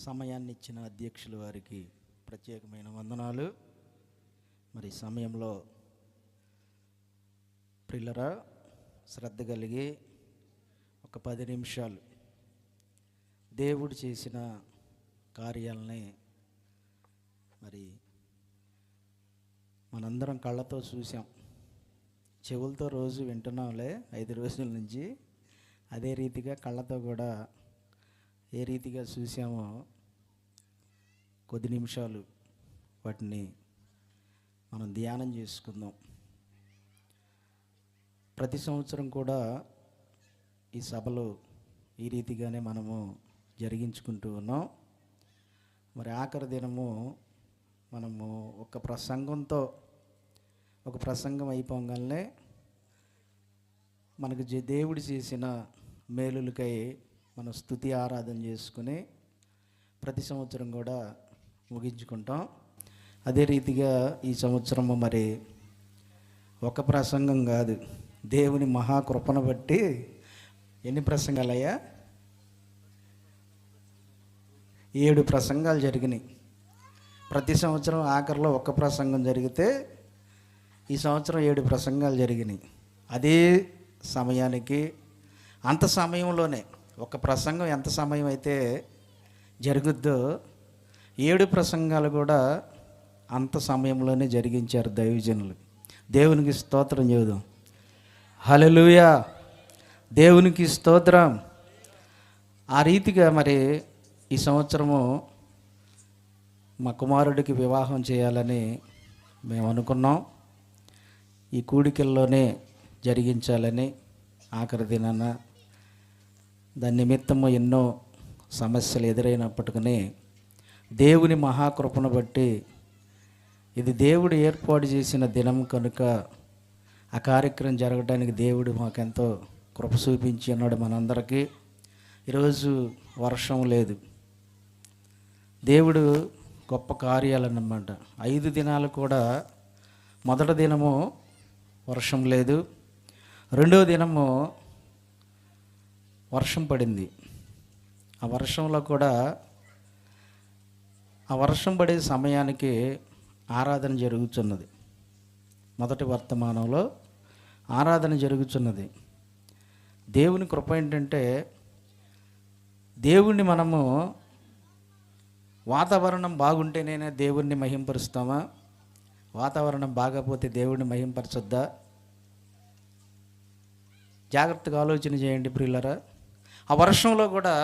సమయాన్ని ఇచ్చిన అధ్యక్షుల వారికి ప్రత్యేకమైన వందనాలు. మరి సమయంలో ప్రిల్లరా శ్రద్ధ కలిగి ఒక పది నిమిషాలు దేవుడు చేసిన కార్యాలని మరి మనందరం కళ్ళతో చూసాం చెవులతో రోజు వింటున్నాంలే ఐదు రోజుల నుంచి. అదే రీతిగా కళ్ళతో కూడా ఏ రీతిగా చూసామో కొద్ది నిమిషాలు వాటిని మనం ధ్యానం చేసుకుందాం. ప్రతి సంవత్సరం కూడా ఈ సభలో ఈ రీతిగానే మనము జరిగించుకుంటూ ఉన్నాం. మరి ఆఖరి దినము మనము ఒక ప్రసంగంతో ఒక ప్రసంగం అయిపోగానే మనకు దేవుడు చేసిన మేలులకై మనం స్థుతి ఆరాధన చేసుకుని ప్రతి సంవత్సరం కూడా ముగించుకుంటాం. అదే రీతిగా ఈ సంవత్సరము మరి ఒక ప్రసంగం కాదు. దేవుని మహాకృపను బట్టి ఎన్ని ప్రసంగాలయ్యా? ఏడు ప్రసంగాలు జరిగినాయి. ప్రతి సంవత్సరం ఆఖరిలో ఒక ప్రసంగం జరిగితే ఈ సంవత్సరం ఏడు ప్రసంగాలు జరిగినాయి. అదే సమయానికి అంత సమయంలోనే ఒక ప్రసంగం ఎంత సమయం అయితే జరుగుద్దో ఏడు ప్రసంగాలు కూడా అంత సమయంలోనే జరిగించారు దైవజనులు. దేవునికి స్తోత్రం చేద్దాం హల్లెలూయా! దేవునికి స్తోత్రం. ఆ రీతిగా మరి ఈ సంవత్సరము మా కుమారుడికి వివాహం చేయాలని మేము అనుకున్నాం. ఈ కూడికల్లోనే జరిగించాలని ఆఖరి దినాన దాని నిమిత్తము ఎన్నో సమస్యలు ఎదురైనప్పటికీ దేవుని మహాకృపను బట్టి ఇది దేవుడు ఏర్పాటు చేసిన దినం కనుక ఆ కార్యక్రమం జరగడానికి దేవుడు మాకెంతో కృప చూపించి ఉన్నాడు మనందరికీ. ఈరోజు వర్షం లేదు. దేవుడు గొప్ప కార్యాలన్నమాట. ఐదు దినాలు కూడా మొదటి దినము వర్షం లేదు. రెండో దినము వర్షం పడింది. ఆ వర్షంలో కూడా ఆ వర్షం పడే సమయానికి ఆరాధన జరుగుతున్నది. మొదటి వర్తమానంలో ఆరాధన జరుగుతున్నది. దేవుని కృప ఏంటంటే దేవుణ్ణి మనము వాతావరణం బాగుంటేనే దేవుణ్ణి మహింపరుస్తామా? వాతావరణం బాగపోతే దేవుణ్ణి మహింపరచొద్దా? జాగ్రత్తగా ఆలోచన చేయండి ప్రియులరా. ఆ వర్షంలో కూడా